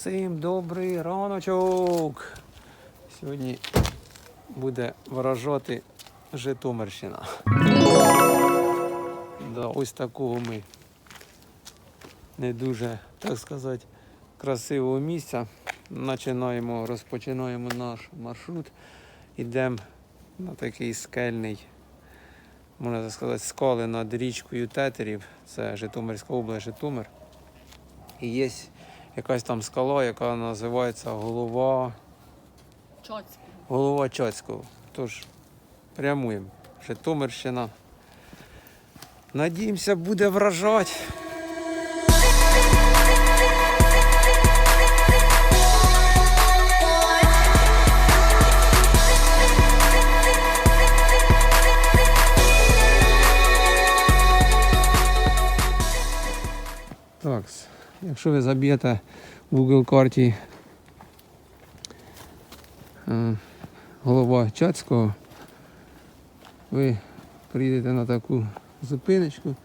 Всім добрий раночок. Сьогодні буде вражати Житомирщина. Да, ось такого ми не дуже, так сказати, красивого місця. Починаємо, розпочинаємо наш маршрут. Йдемо на такий скельний, можна сказати, скали над річкою Тетерів. Це Житомирська область, Житомир. І є якась там скала, яка називається голова, Чоцького. голова Чоцького. Тож прямуємо. Житомирщина. Надіємося, буде вражати. Так, якщо ви заб'єте в Google карті е, голова Чацького, ви приїдете на таку зупиночку.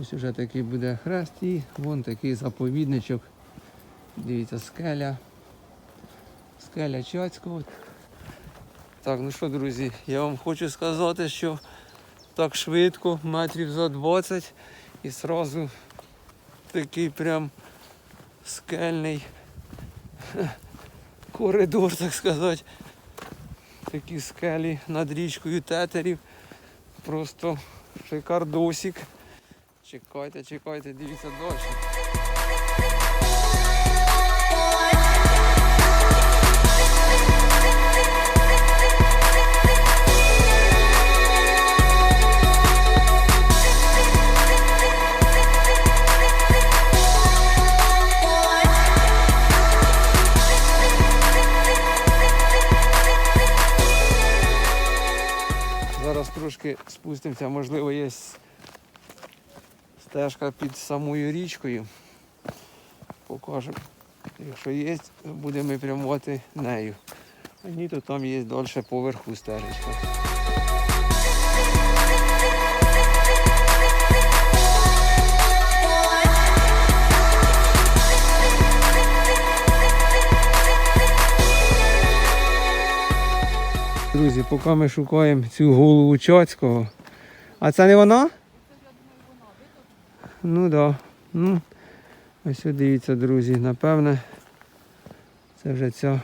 Ось вже такий буде хрест і вон такий заповідничок. Дивіться, скеля. Скеля Чацького. Так, ну що, друзі, я вам хочу сказати, що так швидко, метрів за 20 і одразу такий прям скельний коридор, так сказати. Такі скелі над річкою тетерів. Просто шикардосік. Чекайте, чекайте, дивіться далі. Трошки спустимося, можливо, є стежка під самою річкою. Покажемо. Якщо є, будемо прямувати нею. А ні, то там є далі поверху стежечка. Друзі, поки ми шукаємо цю голову Чацького. А це не вона? Ну так. Да. Ну, ось дивіться, друзі, напевне, це вже ця,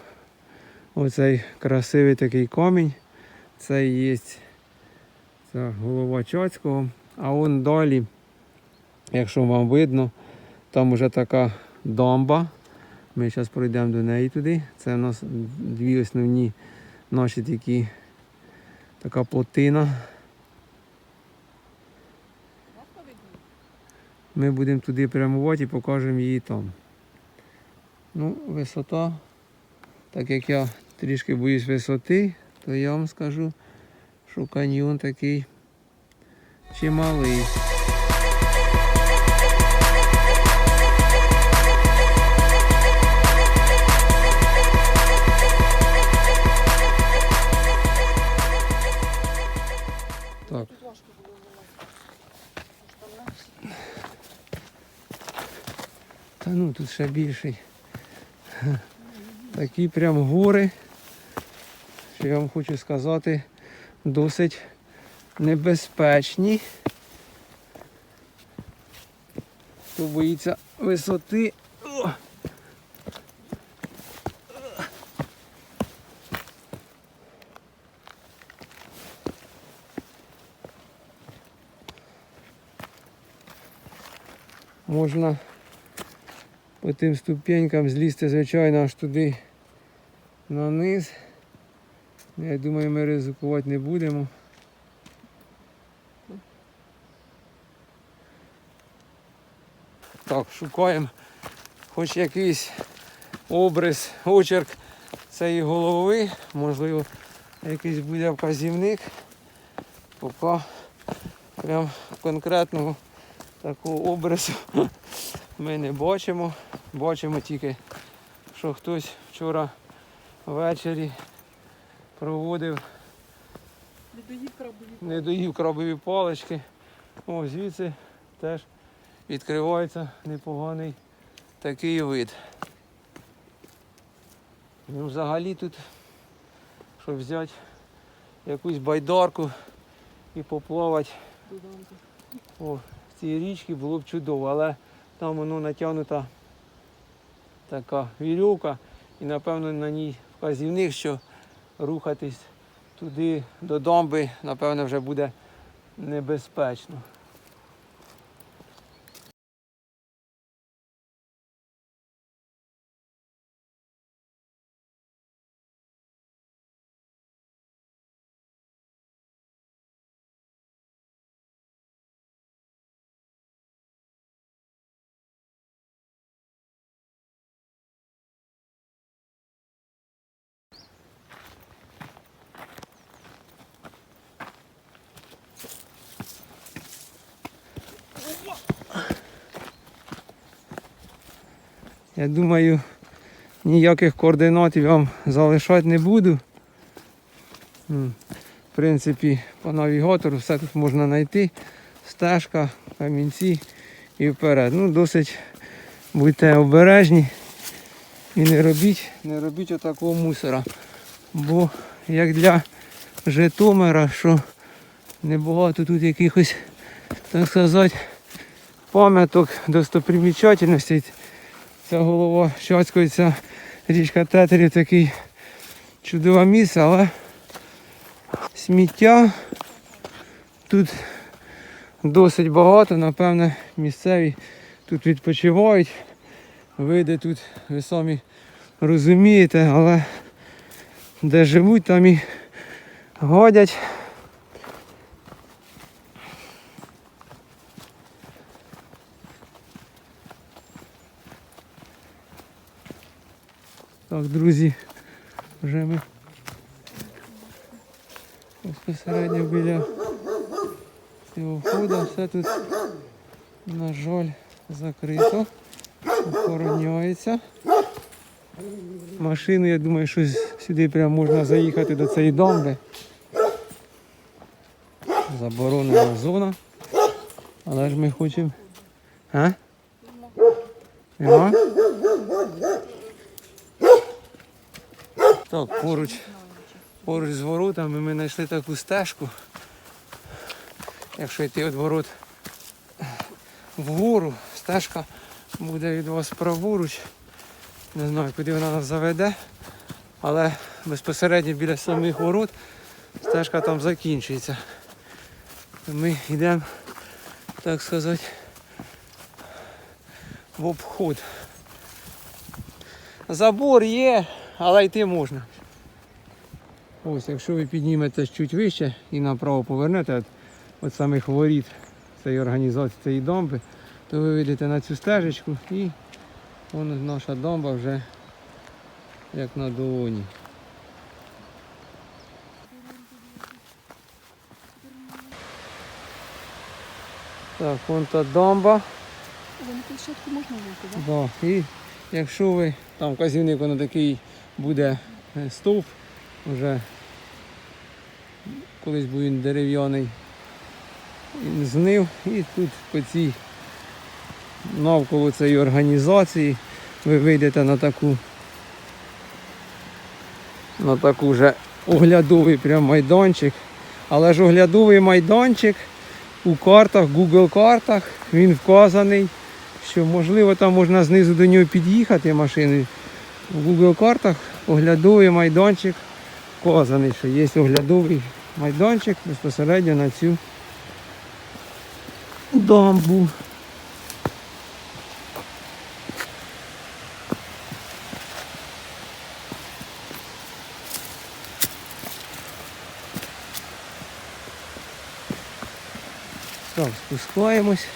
оцей красивий такий камінь. Це є ця голова Чацького. А вон далі, якщо вам видно, там вже така дамба. Ми зараз пройдемо до неї туди. Це у нас дві основні наші такі така плотина. Ми будемо туди прямувати і покажемо її там. Ну, висота, так як я трішки боюсь висоти, то я вам скажу, що каньйон такий чималий. Та ну тут ще більший. Такі прям гори, що я вам хочу сказати, досить небезпечні. Хто боїться висоти. Можна по тим ступенькам злізти, звичайно, аж туди на низ. Я думаю, ми ризикувати не будемо. Так, шукаємо хоч якийсь обрис, очерк цієї голови, можливо, якийсь буде вказівник. Поки прям конкретного такого обрису ми не бачимо. Бачимо тільки, що хтось вчора ввечері проводив, Не доїв крабові. не доїв крабові палички. О, звідси теж відкривається непоганий такий вид. Ну, взагалі тут, щоб взяти якусь байдарку і поплавати о, в цій річці було б чудово, але там воно натягнута така вірьовка і напевно на ній вказівник, що рухатись туди до домби, напевно, вже буде небезпечно. Я думаю, ніяких координат я вам залишати не буду. В принципі, по навігатору все тут можна знайти. Стежка, камінці і вперед. Ну, досить будьте обережні і не робіть, не робіть отакого мусора. Бо як для Житомира, що небагато тут якихось, так сказати, пам'яток, достопримічательностей. Ця голова Щацької, ця річка Тетерів такий чудове місце, але сміття тут досить багато, напевне, місцеві тут відпочивають. Види тут, ви самі розумієте, але де живуть, там і годять. Так, друзі, вже ми безпосередньо біля цього входу. Все тут, на жаль, закрито, охороняється. Машину, я думаю, що сюди прямо можна заїхати до цієї дамби. Заборонена зона. Але ж ми хочемо. А? Нема? Так, поруч, поруч з воротами ми знайшли таку стежку. Якщо йти від ворот вгору, стежка буде від вас праворуч. Не знаю, куди вона нас заведе, але безпосередньо біля самих ворот стежка там закінчується. Ми йдемо, так сказати, в обход. Забор є, але йти можна. Ось, якщо ви підніметесь чуть вище і направо повернете від, від самих воріт цієї організації цієї домби, то ви вийдете на цю стежечку і вон наша домба вже як на долоні. Так, вон та домба. На площадку можна вийти, так? Да. І якщо ви, там вказівник воно такий буде е, стовп, вже колись був він дерев'яний, він знив і тут по цій навколо цієї організації ви вийдете на таку на таку вже оглядовий прям майданчик. Але ж оглядовий майданчик у картах, Google картах, він вказаний що можливо там можна знизу до нього під'їхати машиною. В Google картах оглядовий майданчик вказаний, що є оглядовий майданчик безпосередньо на цю дамбу. Так, спускаємось.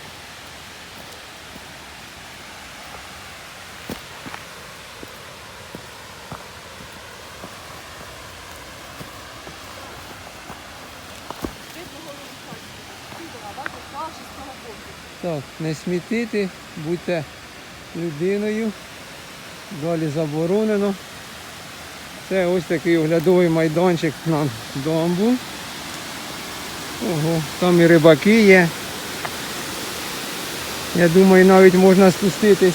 Так, не смітити, будьте людиною. Далі заборонено. Це ось такий оглядовий майданчик на домбу. Ого, там і рибаки є. Я думаю, навіть можна спуститись.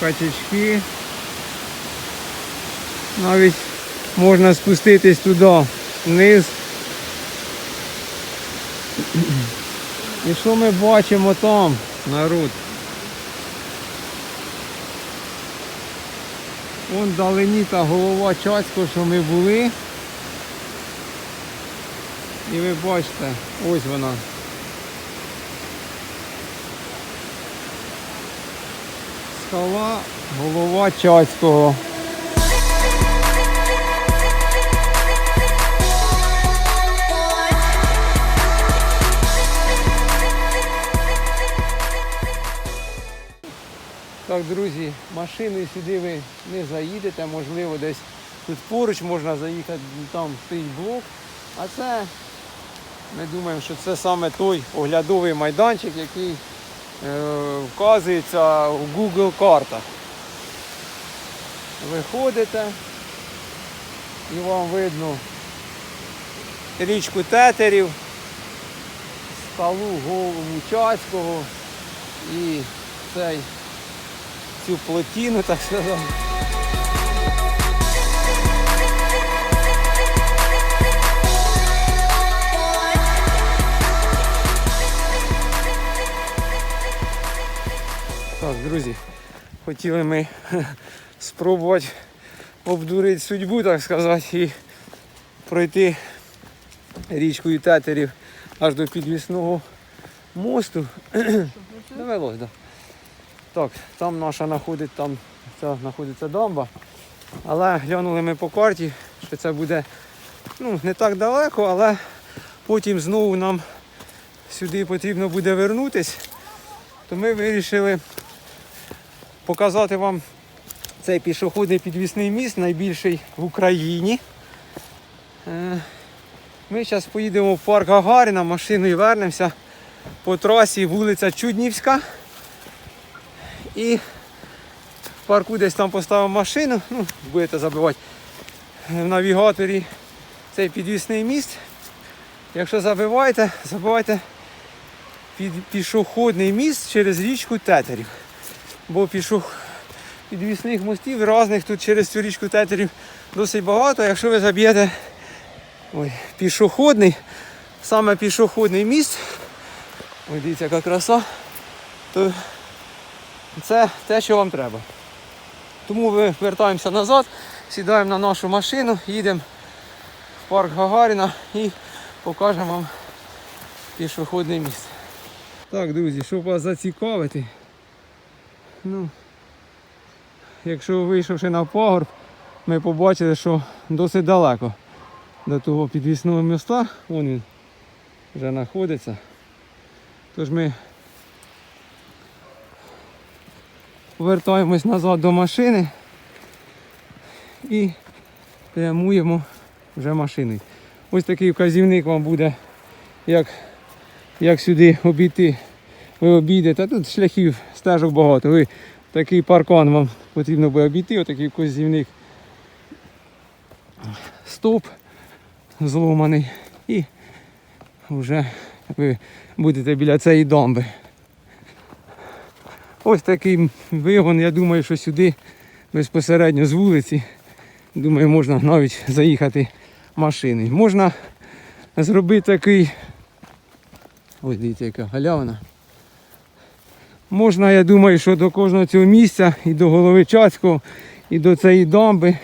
Качечки. Навіть можна спуститись туди, вниз. І що ми бачимо там, народ? Вон вдалині та голова Чацького, що ми були. І ви бачите, ось вона. Скала голова Чацького. Так, друзі, машиною сюди ви не заїдете, можливо, десь тут поруч можна заїхати, там стоїть блок. А це ми думаємо, що це саме той оглядовий майданчик, який е, вказується в Google картах. Виходите і вам видно річку тетерів, скалу голову Чацького і цей цю плотину, так сказати. Так, друзі, хотіли ми спробувати обдурити судьбу, так сказати, і пройти річкою тетерів аж до підвісного мосту. Довелось, так. Так, там наша знаходить, там ця знаходиться дамба. Але глянули ми по карті, що це буде ну, не так далеко, але потім знову нам сюди потрібно буде вернутись. То ми вирішили показати вам цей пішохідний підвісний міст, найбільший в Україні. Е, Ми зараз поїдемо в парк Гагаріна, машиною вернемося по трасі вулиця Чуднівська. І в парку десь там поставив машину, ну, будете забивати в навігаторі цей підвісний міст. Якщо забиваєте, забивайте пішохідний міст через річку Тетерів. Бо пішох... підвісних мостів різних тут через цю річку Тетерів досить багато. Якщо ви заб'єте ой, пішохідний, саме пішохідний міст, ой, дивіться, яка краса, то це те, що вам треба. Тому ми вертаємося назад, сідаємо на нашу машину, їдемо в парк Гагаріна і покажемо вам пішохідний міст. Так, друзі, щоб вас зацікавити, ну, якщо вийшовши на пагорб, ми побачили, що досить далеко до того підвісного міста, вон він вже знаходиться. Тож ми повертаємось назад до машини і прямуємо вже машиною. Ось такий вказівник вам буде, як, як сюди обійти. Ви обійдете, тут шляхів стежок багато. Ви такий паркан вам потрібно буде обійти, отакий вказівник. Стоп зломаний і вже ви будете біля цієї дамби. Ось такий вигон, я думаю, що сюди безпосередньо з вулиці, думаю, можна навіть заїхати машиною. Можна зробити такий, ось дивіться, яка галявина. Можна, я думаю, що до кожного цього місця і до голови Чацького, і до цієї дамби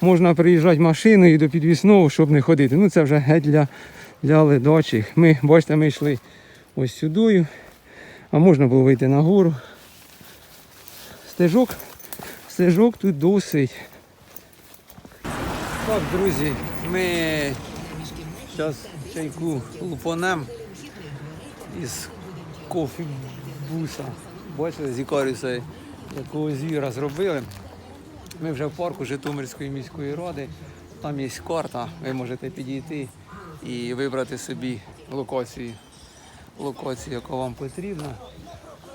можна приїжджати машиною і до підвісного, щоб не ходити. Ну це вже геть для, для ледочих. Ми, бачите, ми йшли ось сюди, а можна було вийти на гору. Стежок, стежок тут досить. Так, друзі, ми зараз чайку лупанем із кофі-буса. Бачили, з ікаріса якого звіра зробили. Ми вже в парку Житомирської міської ради. Там є карта, ви можете підійти і вибрати собі локацію, локацію, яка вам потрібна.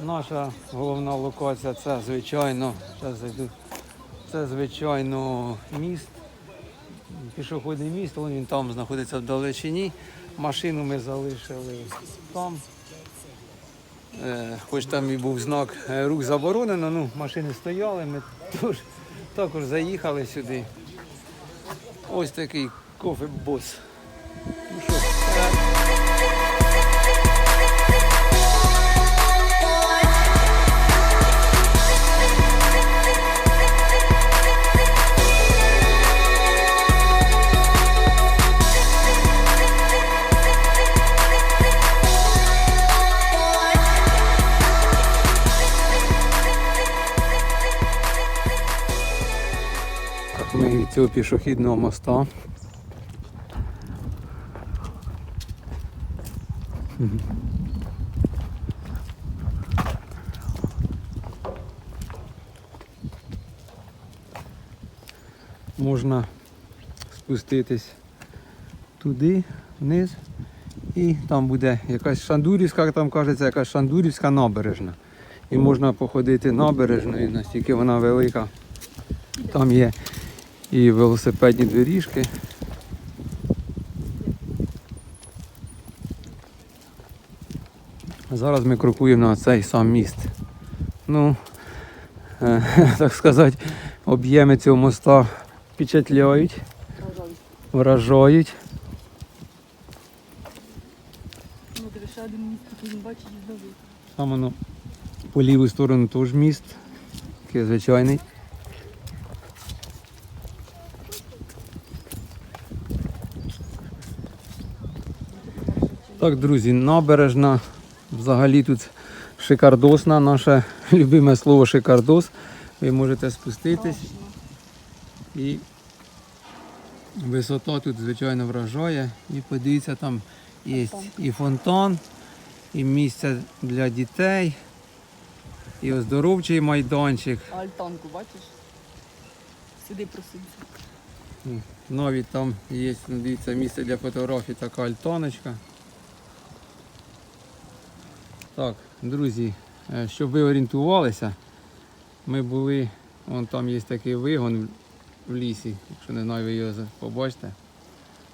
Наша головна локація це звичайно, зараз це звичайно міст, пішохідний міст, він там знаходиться в далечині. Машину ми залишили там. Е, хоч там і був знак е, рух заборонено, ну машини стояли, ми тож, також заїхали сюди. Ось такий кофе-бос. Ну цього пішохідного моста. Можна спуститись туди, вниз, і там буде якась шандурівська, там кажеться, якась шандурівська набережна. І можна походити набережною, настільки вона велика. Там є і велосипедні доріжки. Зараз ми крокуємо на цей сам міст. Ну, е, так сказати, об'єми цього моста впечатляють, вражають. Ну, ще один міст, який він бачить знову. Там воно по ліву сторону теж міст, такий звичайний. Так, друзі, набережна взагалі тут шикардосна, наше любиме слово шикардос. Ви можете спуститись і висота тут звичайно вражає. І подивіться, там є і фонтан, і місце для дітей, і оздоровчий майданчик. Альтанку бачиш? Сюди просився. Навіть там є, дивіться, місце для фотографій, така альтаночка. Так, друзі, е, щоб ви орієнтувалися, ми були, вон там є такий вигон в лісі, якщо не знаю, ви його побачите.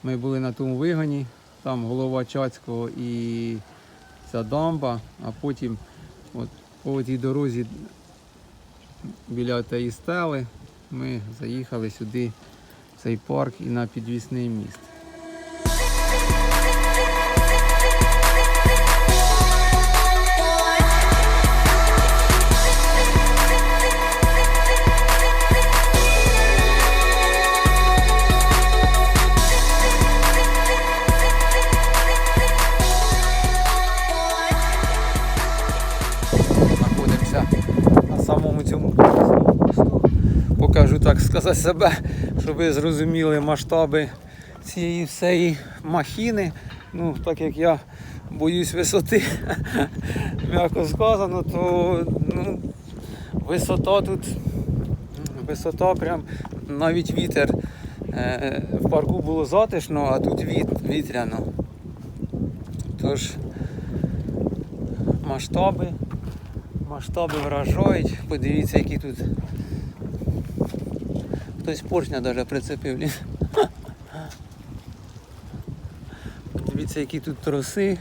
Ми були на тому вигоні, там голова Чацького і ця дамба, а потім от, по цій дорозі біля тієї стели ми заїхали сюди в цей парк і на підвісний міст. Себе, щоб ви зрозуміли масштаби цієї всієї махіни. Ну, так як я боюсь висоти, м'яко сказано, то ну, висота тут, висота прям навіть вітер. Е, В парку було затишно, а тут віт, вітряно. Тож масштаби, масштаби вражають. Подивіться, які тут Хтось поршня навіть прицепив. Дивіться, які тут троси.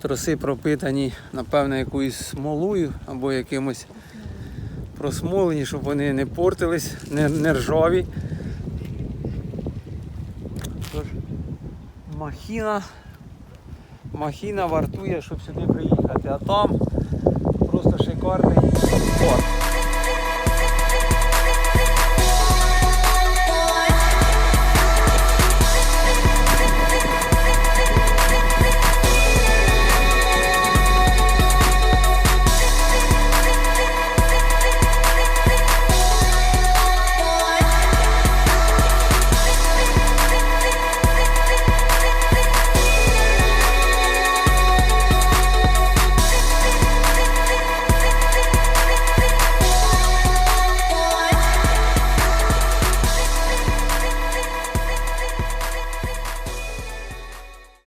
Троси пропитані, напевно, якоюсь смолою або якимось просмолені, щоб вони не портились, не, не ржаві. Тож, махіна. Махіна вартує, щоб сюди приїхати, а там просто шикарний порт.